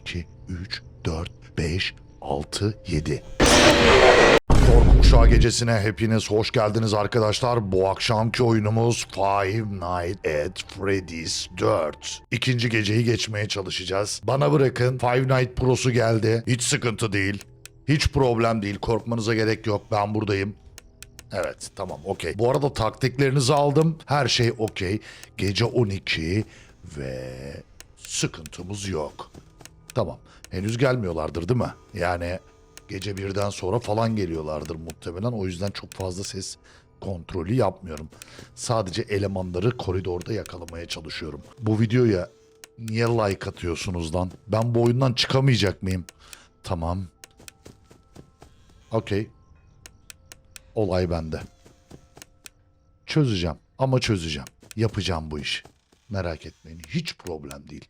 2, 3, 4, 5, 6, 7. Korku Kuşağı gecesine hepiniz hoş geldiniz arkadaşlar. Bu akşamki oyunumuz Five Nights at Freddy's 4. İkinci geceyi geçmeye çalışacağız. Bana bırakın Five Nights Pro'su geldi. Hiç sıkıntı değil. Hiç problem değil. Korkmanıza gerek yok. Ben buradayım. Evet tamam okey. Bu arada taktiklerinizi aldım. Her şey okey. Gece 12 ve sıkıntımız yok. Tamam. Henüz gelmiyorlardır değil mi? Yani gece birden sonra falan geliyorlardır muhtemelen. O yüzden çok fazla ses kontrolü yapmıyorum. Sadece elemanları koridorda yakalamaya çalışıyorum. Bu videoya niye like atıyorsunuz lan? Ben bu oyundan çıkamayacak mıyım? Tamam. Okey. Olay bende. Çözeceğim ama çözeceğim. Yapacağım bu işi. Merak etmeyin. Hiç problem değil.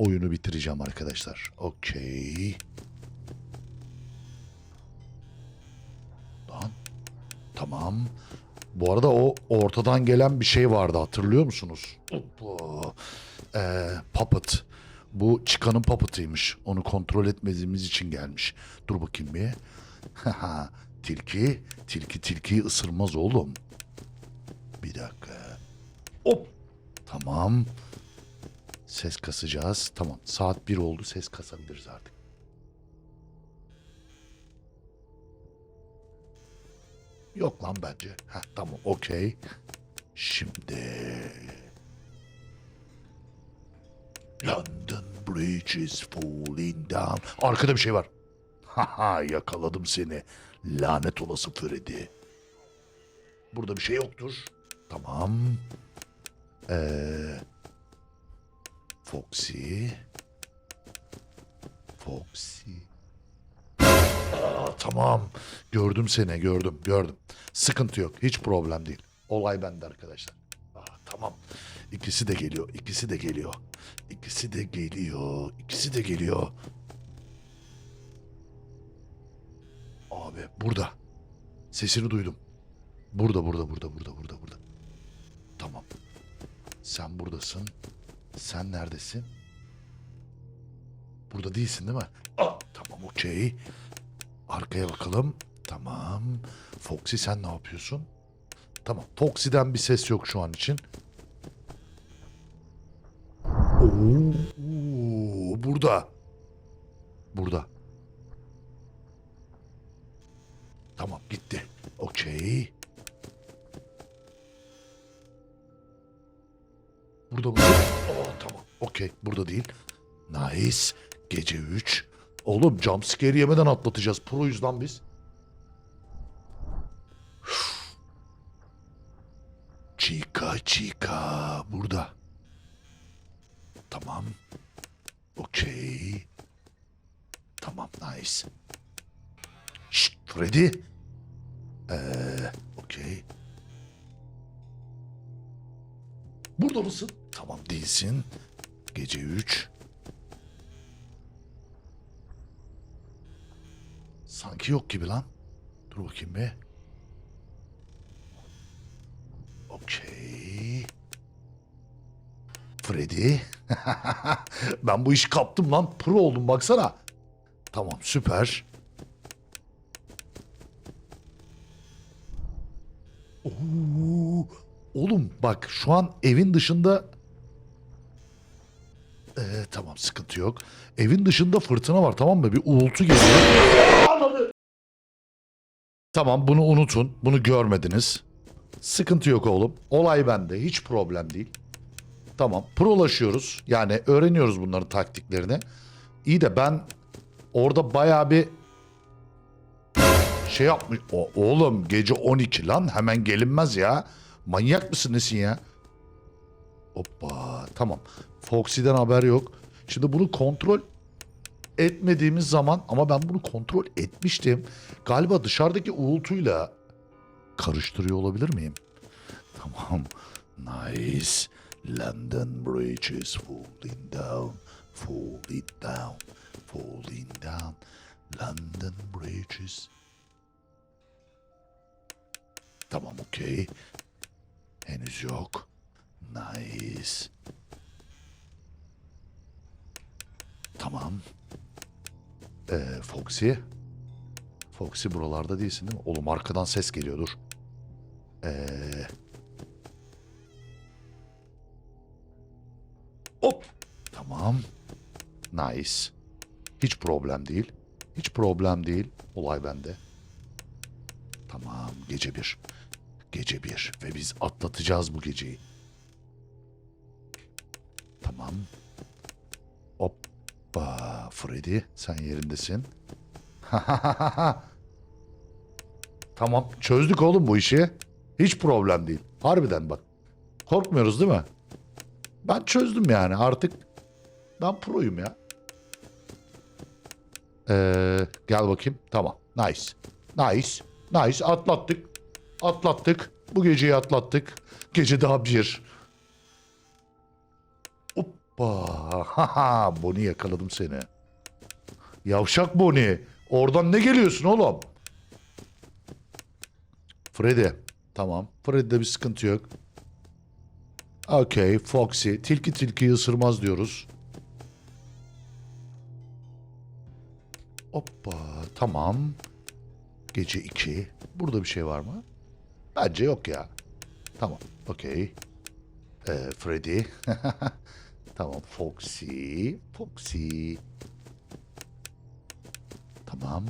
Oyunu bitireceğim arkadaşlar. Okey. Lan. Tamam. Bu arada o ortadan gelen bir şey vardı hatırlıyor musunuz? Hoppa. Ee, puppet. Bu çıkanın puppet'ıymış. Onu kontrol etmediğimiz için gelmiş. Dur bakayım bir. Tilki. Tilki tilkiyi ısırmaz oğlum. Bir dakika. Hop. Tamam. Ses kasacağız. Tamam. Saat 1 oldu. Ses kasabiliriz artık. Yok lan bence. Heh, tamam. Okey. Şimdi... London Bridge is falling down. Arkada bir şey var. Haha yakaladım seni. Lanet olası Freddy. Burada bir şey yoktur. Tamam. Ee, Foxy. Foxy. Aa, tamam. Gördüm seni gördüm gördüm. Sıkıntı yok. Hiç problem değil. Olay bende arkadaşlar. Aa, tamam. İkisi de geliyor. ikisi de geliyor. İkisi de geliyor. İkisi de geliyor. Abi burada. Sesini duydum. Burada burada burada burada burada burada. Tamam. Sen buradasın. Sen neredesin? Burada değilsin değil mi? Aa, tamam okey. Arkaya bakalım. Tamam. Foxy sen ne yapıyorsun? Tamam. Foxy'den bir ses yok şu an için. Oo, burada. Burada. Tamam gitti. Okey. Burada burada. Okey. Burada değil. Nice. Gece 3. Oğlum jumpscare yemeden atlatacağız. Pro'yuz lan biz. Chica chica. Burada. Tamam. Okey. Tamam nice. Şşt Freddy. Ee, okey. Burada mısın? Tamam değilsin. Gece 3. Sanki yok gibi lan. Dur bakayım bir. Okey. Freddy. ben bu işi kaptım lan. Pro oldum baksana. Tamam süper. Oo, oğlum bak şu an evin dışında sıkıntı yok. Evin dışında fırtına var tamam mı? Bir uğultu geliyor. Tamam bunu unutun. Bunu görmediniz. Sıkıntı yok oğlum. Olay bende. Hiç problem değil. Tamam. Prolaşıyoruz. Yani öğreniyoruz bunların taktiklerini. İyi de ben orada bayağı bir şey yapmış. O, oğlum gece 12 lan hemen gelinmez ya. Manyak mısın nesin ya? Hoppa tamam. Foxy'den haber yok. Şimdi bunu kontrol etmediğimiz zaman ama ben bunu kontrol etmiştim. Galiba dışarıdaki uğultuyla karıştırıyor olabilir miyim? Tamam. Nice. London Bridge is falling down. Falling down. Falling down. London Bridge is... Tamam okey. Henüz yok. Nice. Tamam. Ee, Foxy. Foxy buralarda değilsin değil mi? Oğlum arkadan ses geliyordur. Ee... Hop. Tamam. Nice. Hiç problem değil. Hiç problem değil. Olay bende. Tamam. Gece bir. Gece bir. Ve biz atlatacağız bu geceyi. Tamam. Hoppa. Freddy sen yerindesin. tamam. Çözdük oğlum bu işi. Hiç problem değil. Harbiden bak. Korkmuyoruz değil mi? Ben çözdüm yani artık. Ben proyum ya. Ee, gel bakayım. Tamam. Nice. Nice. Nice. Atlattık. Atlattık. Bu geceyi atlattık. Gece daha bir. Haha. Bonnie yakaladım seni. Yavşak Bonnie. Oradan ne geliyorsun oğlum? Freddy. Tamam. Freddy'de bir sıkıntı yok. Okey. Foxy. Tilki tilkiyi ısırmaz diyoruz. Hoppa. Tamam. Gece 2. Burada bir şey var mı? Bence yok ya. Tamam. Okey. Ee, Freddy. tamam. Foxy. Foxy. Tamam.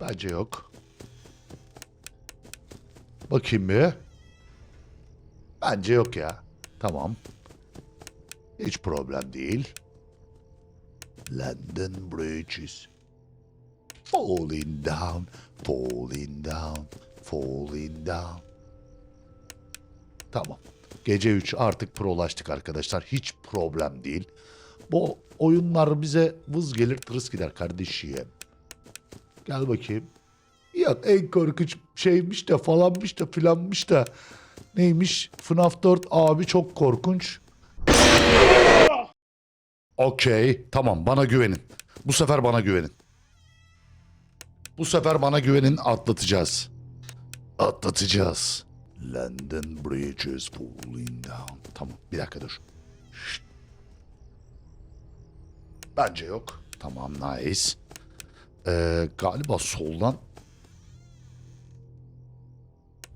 Bence yok. Bakayım bir. Bence yok ya. Tamam. Hiç problem değil. London bridges. Falling down, falling down, falling down. Tamam. Gece 3 artık prolaştık arkadaşlar. Hiç problem değil. Bu oyunlar bize vız gelir tırıs gider kardeşim. Gel bakayım. Yok en korkunç şeymiş de falanmış da filanmış da. Neymiş? FNAF 4 abi çok korkunç. Okey. Tamam bana güvenin. Bu sefer bana güvenin. Bu sefer bana güvenin atlatacağız. Atlatacağız. London bridges falling down. Tamam bir dakika dur. Şşt. Bence yok. Tamam nice. Ee, galiba soldan.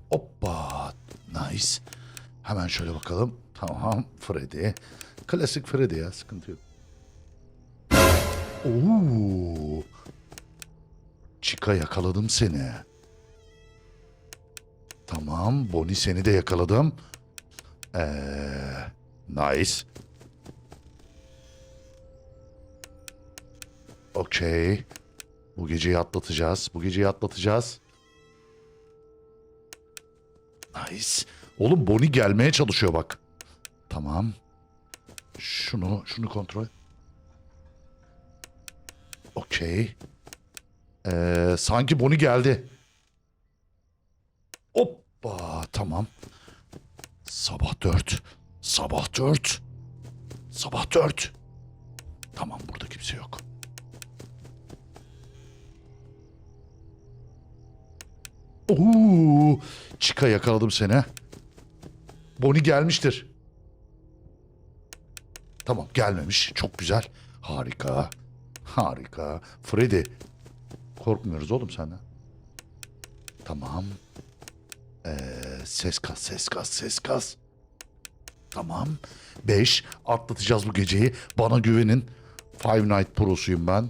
Hoppa. Nice. Hemen şöyle bakalım. Tamam Freddy. Klasik Freddy ya sıkıntı yok. Oo. Chica yakaladım seni. Tamam Bonnie seni de yakaladım. Ee, nice. Okey. Bu geceyi atlatacağız. Bu geceyi atlatacağız. Nice. Oğlum Bonnie gelmeye çalışıyor bak. Tamam. Şunu, şunu kontrol. Okey. Ee, sanki Bonnie geldi. Hoppa tamam. Sabah dört. Sabah dört. Sabah dört. Tamam burada kimse yok. Oo, Chica yakaladım seni. Bonnie gelmiştir. Tamam gelmemiş. Çok güzel. Harika. Harika. Freddy. Korkmuyoruz oğlum senden. Tamam. Ee, ses kas, ses kas, ses kas. Tamam. Beş. Atlatacağız bu geceyi. Bana güvenin. Five Night Pro'suyum ben.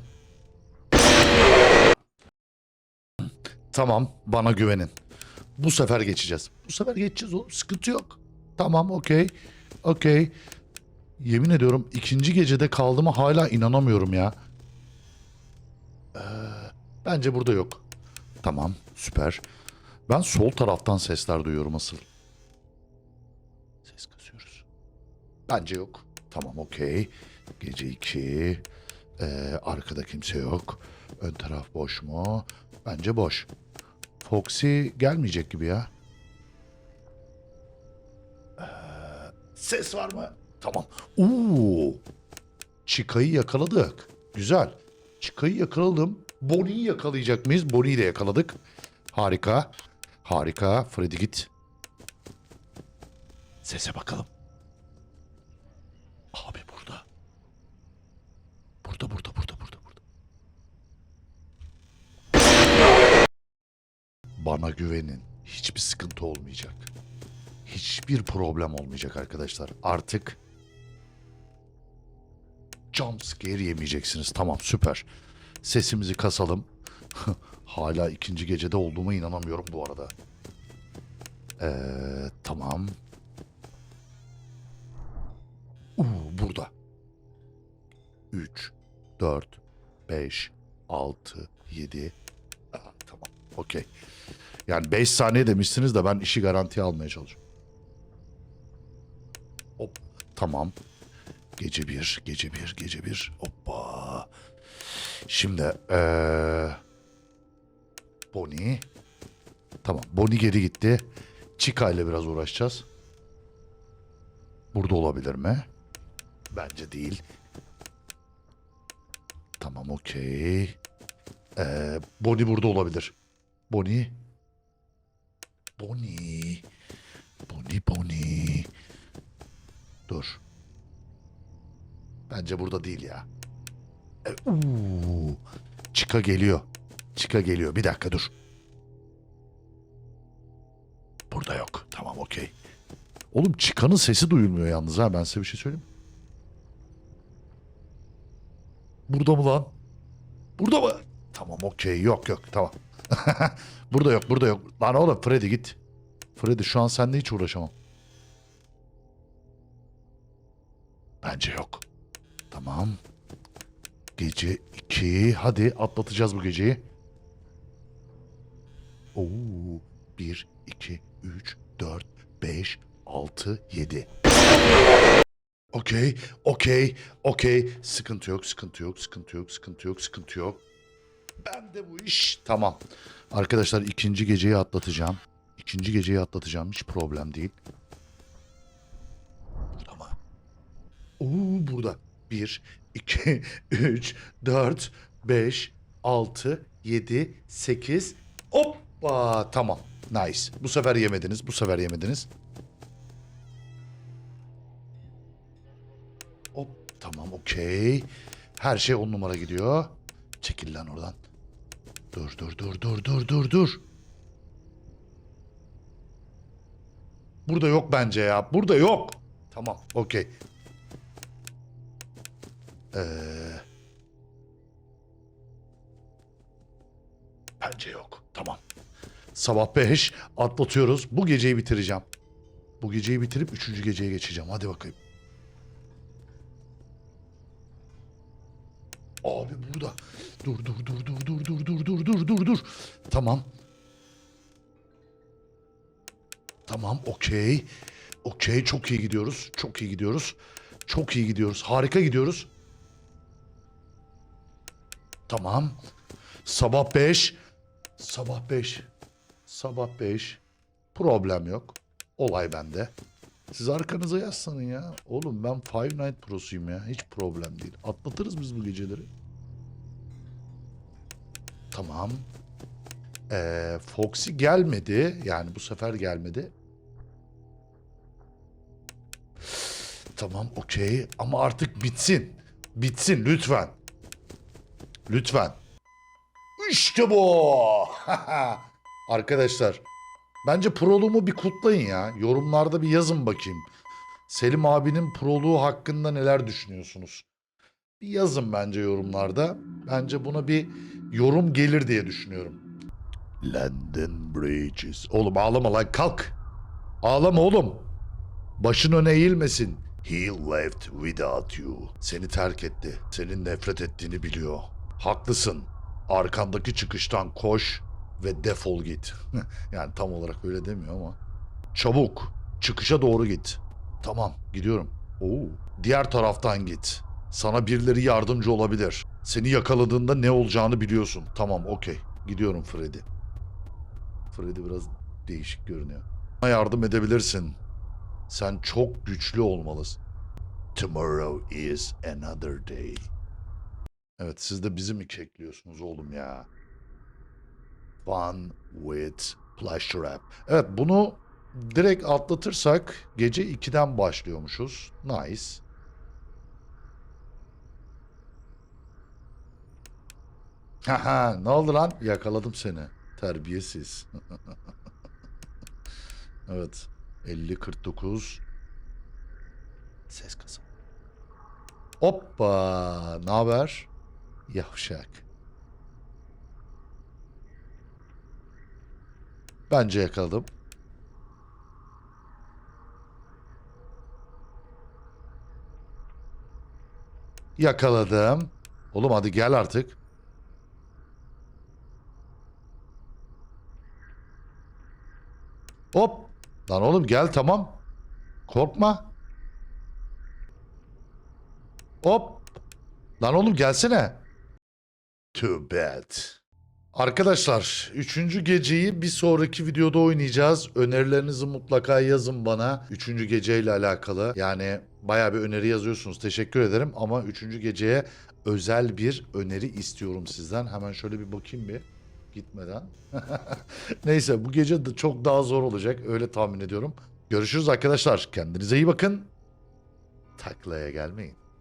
Tamam. Bana güvenin. Bu sefer geçeceğiz. Bu sefer geçeceğiz oğlum. Sıkıntı yok. Tamam okey. Okey. Yemin ediyorum ikinci gecede kaldığıma hala inanamıyorum ya. Ee, bence burada yok. Tamam süper. Ben sol taraftan sesler duyuyorum asıl. Ses kasıyoruz. Bence yok. Tamam okey. Gece iki. Ee, arkada kimse yok. Ön taraf boş mu? Bence boş. Foxy gelmeyecek gibi ya. Ee, ses var mı? Tamam. Oo. Chica'yı yakaladık. Güzel. Chica'yı yakaladım. Bonnie'yi yakalayacak mıyız? Bonnie'yi de yakaladık. Harika. Harika. Freddy git. Sese bakalım. Abi burada. Burada burada burada burada burada. Bana güvenin. Hiçbir sıkıntı olmayacak. Hiçbir problem olmayacak arkadaşlar. Artık jump scare yemeyeceksiniz. Tamam süper. Sesimizi kasalım. Hala ikinci gecede olduğuma inanamıyorum bu arada. Ee, tamam. Uuu burada. 3, 4, 5, 6, 7. Aa, tamam. Okey. Yani 5 saniye demişsiniz de ben işi garantiye almaya çalışıyorum. Hop. Tamam. Gece bir, gece bir, gece bir. Hoppa. Şimdi ee, Bonnie. Tamam. Bonnie geri gitti. Chica ile biraz uğraşacağız. Burada olabilir mi? Bence değil. Tamam okey. Ee, Bonnie burada olabilir. Bonnie. Bonnie. Bonnie Bonnie. Dur. Bence burada değil ya. E, uu. Chica geliyor. Chica geliyor. Bir dakika dur. Burada yok. Tamam okey. Oğlum Chica'nın sesi duyulmuyor yalnız ha. Ben size bir şey söyleyeyim. Burada mı lan? Burada mı? Tamam okey. Yok yok tamam. burada yok burada yok. Lan oğlum Freddy git. Freddy şu an seninle hiç uğraşamam. Bence yok. Tamam. Gece 2. Hadi atlatacağız bu geceyi. Oo. 1, 2, 3, 4, 5, 6, 7. Okey, okey, okey. Sıkıntı yok, sıkıntı yok, sıkıntı yok, sıkıntı yok, sıkıntı yok. Ben de bu iş. Tamam. Arkadaşlar ikinci geceyi atlatacağım. İkinci geceyi atlatacağım. Hiç problem değil. Mı? Oo burada. 1, 2, 3, 4, 5, 6, 7, 8. Hoppa tamam. Nice. Bu sefer yemediniz. Bu sefer yemediniz. Hop tamam okey. Her şey on numara gidiyor. Çekil lan oradan. Dur dur dur dur dur dur dur. Burada yok bence ya. Burada yok. Tamam okey. Ee, bence yok. Tamam. Sabah 5 atlatıyoruz. Bu geceyi bitireceğim. Bu geceyi bitirip üçüncü geceye geçeceğim. Hadi bakayım. Abi burada. Dur dur dur dur dur dur dur dur dur dur dur. Tamam. Tamam okey. Okey çok iyi gidiyoruz. Çok iyi gidiyoruz. Çok iyi gidiyoruz. Harika gidiyoruz. Tamam. Sabah 5. Sabah 5. Sabah 5. Problem yok. Olay bende. Siz arkanıza yaslanın ya. Oğlum ben Five Night Pro'suyum ya. Hiç problem değil. Atlatırız biz bu geceleri. Tamam. Ee, Foxy gelmedi. Yani bu sefer gelmedi. Tamam okey. Ama artık bitsin. Bitsin lütfen. Lütfen. İşte bu. Arkadaşlar bence proluğumu bir kutlayın ya. Yorumlarda bir yazın bakayım. Selim abinin proluğu hakkında neler düşünüyorsunuz? Bir yazın bence yorumlarda. Bence buna bir yorum gelir diye düşünüyorum. London Bridges. Oğlum ağlama lan kalk. Ağlama oğlum. Başın öne eğilmesin. He left without you. Seni terk etti. Senin nefret ettiğini biliyor. Haklısın. Arkandaki çıkıştan koş ve defol git. yani tam olarak öyle demiyor ama. Çabuk. Çıkışa doğru git. Tamam gidiyorum. Oo. Diğer taraftan git. Sana birileri yardımcı olabilir. Seni yakaladığında ne olacağını biliyorsun. Tamam okey. Gidiyorum Freddy. Freddy biraz değişik görünüyor. Bana yardım edebilirsin. Sen çok güçlü olmalısın. Tomorrow is another day. Evet siz de bizi mi kekliyorsunuz oğlum ya? Fun with pleasure app. Evet bunu direkt atlatırsak gece 2'den başlıyormuşuz. Nice. Haha ne oldu lan? Yakaladım seni. Terbiyesiz. evet. 50 49 ses kası. Hoppa! Ne haber? Yavşak. Bence yakaladım. Yakaladım. Oğlum hadi gel artık. Hop. Lan oğlum gel tamam. Korkma. Hop. Lan oğlum gelsene. Too bad. Arkadaşlar 3. geceyi bir sonraki videoda oynayacağız. Önerilerinizi mutlaka yazın bana. 3. geceyle alakalı. Yani baya bir öneri yazıyorsunuz. Teşekkür ederim. Ama 3. geceye özel bir öneri istiyorum sizden. Hemen şöyle bir bakayım bir gitmeden. Neyse bu gece de çok daha zor olacak. Öyle tahmin ediyorum. Görüşürüz arkadaşlar. Kendinize iyi bakın. Taklaya gelmeyin.